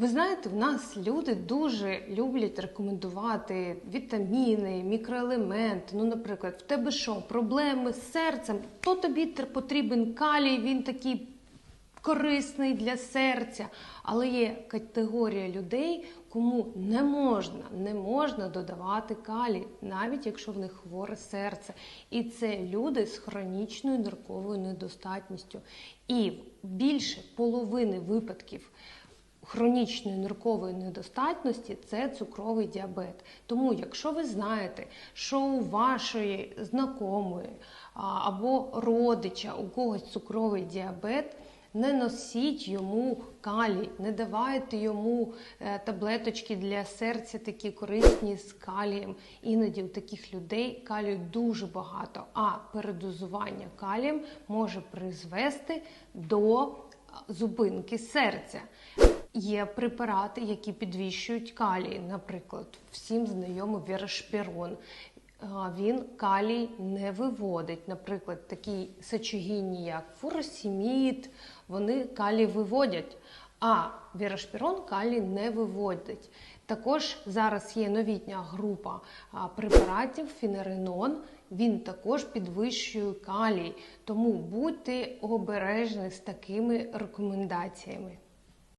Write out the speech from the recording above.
Ви знаєте, в нас люди дуже люблять рекомендувати вітаміни, мікроелементи. Ну, наприклад, в тебе що, проблеми з серцем, то тобі потрібен калій, він такий корисний для серця. Але є категорія людей, кому не можна, не можна додавати калій, навіть якщо в них хворе серце. І це люди з хронічною нирковою недостатністю. І більше половини випадків хронічної ниркової недостатності це цукровий діабет. Тому, якщо ви знаєте, що у вашої знакомої або родича у когось цукровий діабет, не носіть йому калій, не давайте йому е, таблеточки для серця, такі корисні з калієм. Іноді у таких людей калію дуже багато, а передозування калієм може призвести до зупинки серця. Є препарати, які підвищують калій, наприклад, всім знайомий Верошпірон. Він калій не виводить. Наприклад, такі сечогінні, як фуросімід, вони калій виводять, а Верошпірон калій не виводить. Також зараз є новітня група препаратів фінеринон. Він також підвищує калій, тому будьте обережні з такими рекомендаціями.